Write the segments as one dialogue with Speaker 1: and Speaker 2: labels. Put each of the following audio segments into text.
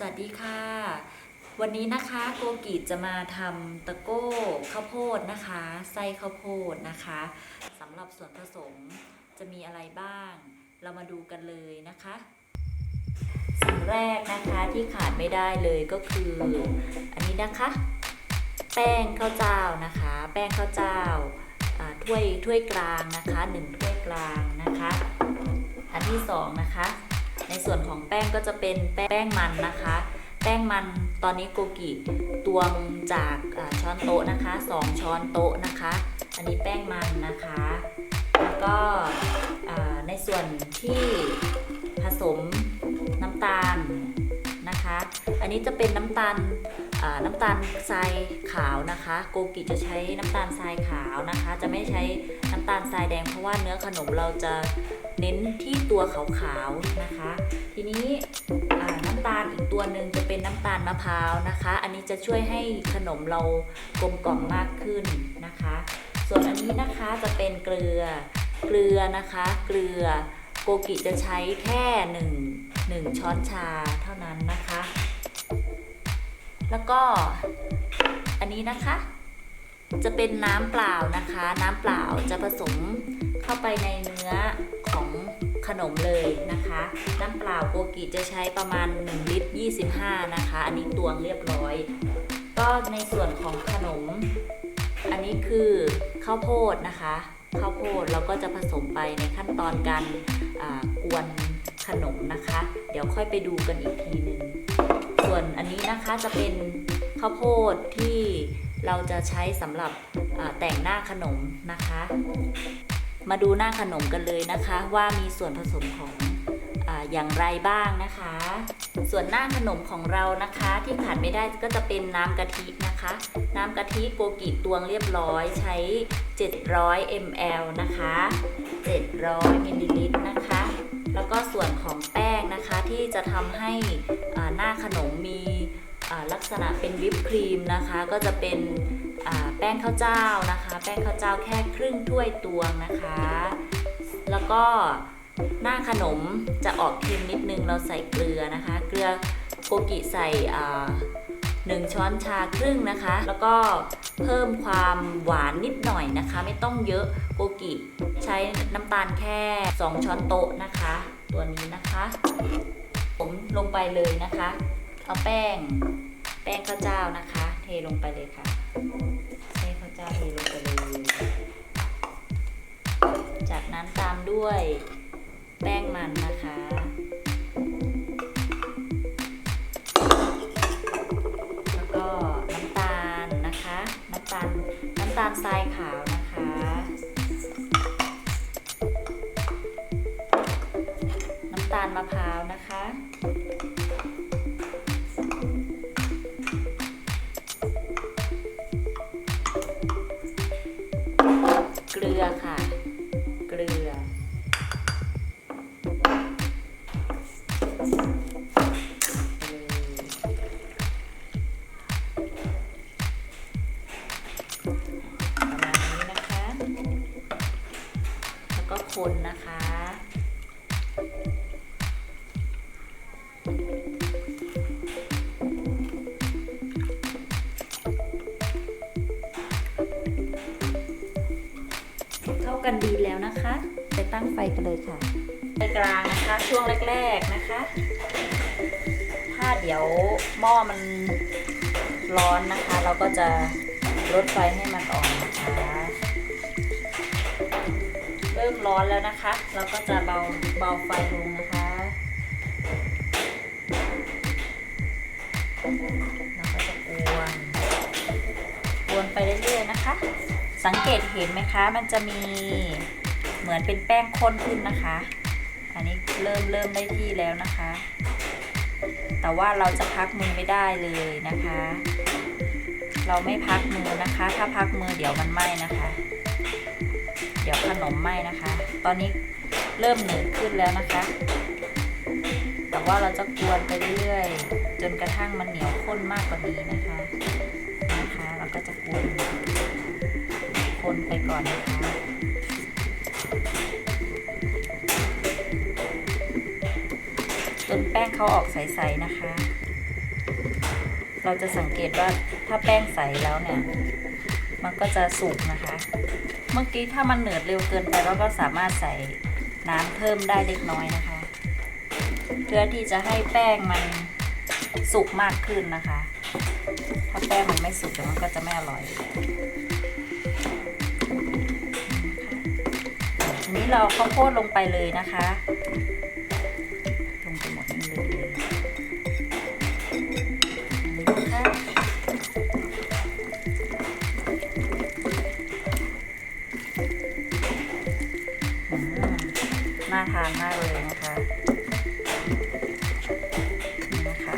Speaker 1: สวัสดีค่ะ วันนี้นะคะโกกิจะมาทำตะโก้ข้าวโพดนะคะไส้ข้าวโพดนะคะสำหรับส่วนผสมจะมีอะไรบ้าง เรามาดูกันเลยนะคะสิ่งแรกนะคะที่ขาดไม่ได้เลยก็คือ อันนี้นะคะ แป้งข้าวเจ้านะคะ แป้งข้าวเจ้าอ่าถ้วยถ้วยกลางนะคะหนึ่งถ้วยกลางนะคะ อันที่สองนะคะ ในส่วนของแป้งก็จะเป็นแป้งมันนะคะ แป้งมันตอนนี้โกกิตวงจากช้อนโต๊ะนะคะ 2 ช้อนโต๊ะนะคะ อันนี้แป้งมันนะคะ แล้วก็ในส่วนที่ผสมน้ำตาลนะคะ อันนี้จะเป็นน้ำตาล น้ำตาลทรายขาวนะคะ โกกิจะใช้น้ำตาลทรายขาวนะคะ จะไม่ใช้น้ำตาลทรายแดงเพราะว่าเนื้อขนมเราจะเน้นที่ตัวขาวๆนะคะ ทีนี้น้ำตาลอีกตัวหนึ่งจะเป็นน้ำตาลมะพร้าวนะคะ อันนี้จะช่วยให้ขนมเรากลมกล่อมมากขึ้นนะคะ ส่วนอันนี้นะคะจะเป็นเกลือเกลือนะคะ เกลือโกกิจะใช้แค่หนึ่งหนึ่งช้อนชาเท่านั้นนะคะ แล้วก็อันนี้นะคะ จะเป็นน้ำเปล่านะคะ น้ำเปล่าจะผสมเข้าไปในเนื้อของขนมเลยนะคะ น้ำเปล่าโกกิจะใช้ประมาณ 1 ลิตร 25 นะคะ อันนี้ตวงเรียบร้อย ก็ในส่วนของขนม อันนี้คือข้าวโพดนะคะ ข้าวโพดเราก็จะผสมไปในขั้นตอนการอ่ากวน ขนมนะคะ เดี๋ยวค่อยไปดูกันอีกทีหนึ่งส่วนอันนี้นะคะจะเป็นข้าวโพดที่เราจะใช้สำหรับแต่งหน้าขนมนะคะ มาดูหน้าขนมกันเลยนะคะ ว่ามีส่วนผสมของออย่างไรบ้างนะคะ ส่วนหน้าขนมของเรานะคะที่ขาดไม่ได้ก็จะเป็นน้ำกะทินะคะ น้ำกะทิโกกิตวงเรียบร้อยใช้ 700 ml นะคะ 700มิลลิลิตรนะคะ แล้วก็ส่วนของแป้งนะคะที่จะทำให้หน้าขนมมีลักษณะเป็นวิปครีมนะคะ ก็จะเป็นแป้งข้าวเจ้านะคะ แป้งข้าวเจ้าแค่ครึ่งถ้วยตวงนะคะ แล้วก็หน้าขนมจะออกเค็มนิดนึงเราใส่เกลือนะคะ เกลือโกกิใส่ อ่าหนึ่งช้อนชาครึ่งนะคะ แล้วก็เพิ่มความหวานนิดหน่อยนะคะ ไม่ต้องเยอะโกกิใช้น้ำตาลแค่ 2 ช้อนโต๊ะนะคะ ตัวนี้นะคะ ผมลงไปเลยนะคะ เอาแป้ง แป้งข้าวเจ้านะคะ เทลงไปเลยค่ะแป้งข้าวเจ้าเทลงไปเลย จากนั้นตามด้วยแป้งมันนะคะ น้ำตาลน้ำตาลทรายขาวนะคะ น้ำตาลมะพร้าวนะคะ เกลือค่ะ คนนะคะ เข้ากันดีแล้วนะคะ ไปตั้งไฟกันเลยค่ะไฟกลางนะคะช่วงแรก ๆนะคะ ถ้าเดี๋ยวหม้อมันร้อนนะคะ เราก็จะลดไฟให้มัน ร้อนแล้วนะคะ เราก็จะเบาเบาไฟลงนะคะ เราก็จะกวนกวนไปเรื่อยๆนะคะ สังเกตเห็นไหมคะ มันจะมีเหมือนเป็นแป้งข้นขึ้นนะคะ อันนี้เริ่มเริ่มได้ที่แล้วนะคะ แต่ว่าเราจะพักมือไม่ได้เลยนะคะ เราไม่พักมือนะคะ ถ้าพักมือเดี๋ยวมันไหม้นะคะ มไหม้นะคะ ตอนนี้เริ่มเหนืดขึ้นแล้วนะคะ แต่ว่าเราจะกวนไปเรื่อยๆจนกระทั่งมันเหนียวข้นมากกว่านี้นะคะ นะคะ เราก็จะกวนคนไปก่อนนะคะจนแป้งเขาออกใสๆนะคะ เราจะสังเกตว่าถ้าแป้งใสแล้วเนี่ย มันก็จะสุกนะคะ เมื่อกี้ถ้ามันเหนืดเร็วเกินไปเราก็สามารถใส่น้ำเพิ่มได้เล็กน้อยนะคะ เพื่อที่จะให้แป้งมันสุกมากขึ้นนะคะ ถ้าแป้งมันไม่สุกเดี๋ยวมันก็จะไม่อร่อยทีนี้เราเอาข้าวโพดลงไปเลยนะคะ น่าทานมากเลยนะคะนี่นะคะ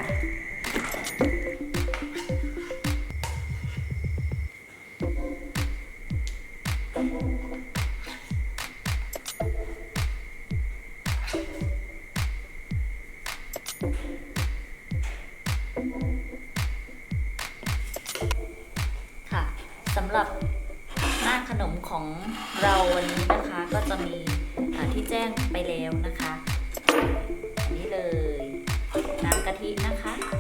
Speaker 1: ค่ะสำหรับหน้าขนมของ ที่แจ้งไปแล้วนะคะอันนี้เลย น้ำกะทินะคะ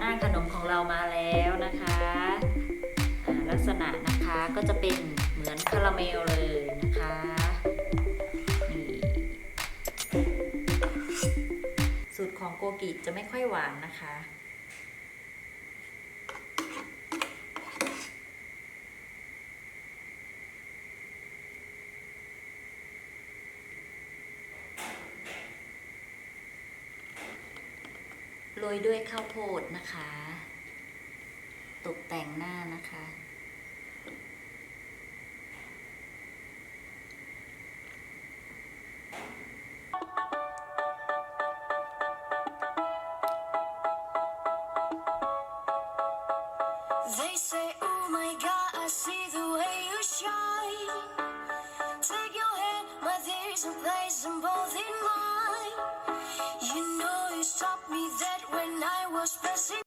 Speaker 1: หน้าขนมของเรามาแล้วนะคะลักษณะนะคะก็จะเป็นเหมือนคาราเมลเลยนะคะนี่สูตรของโกกิจะไม่ค่อยหวานนะคะ โรยด้วยข้าวโพดนะคะ ตกแต่งหน้านะคะ
Speaker 2: They say, Oh my God, I see the way you shine. Take your hand, but there's a place in both in mine. You know stopped me dead when I was passing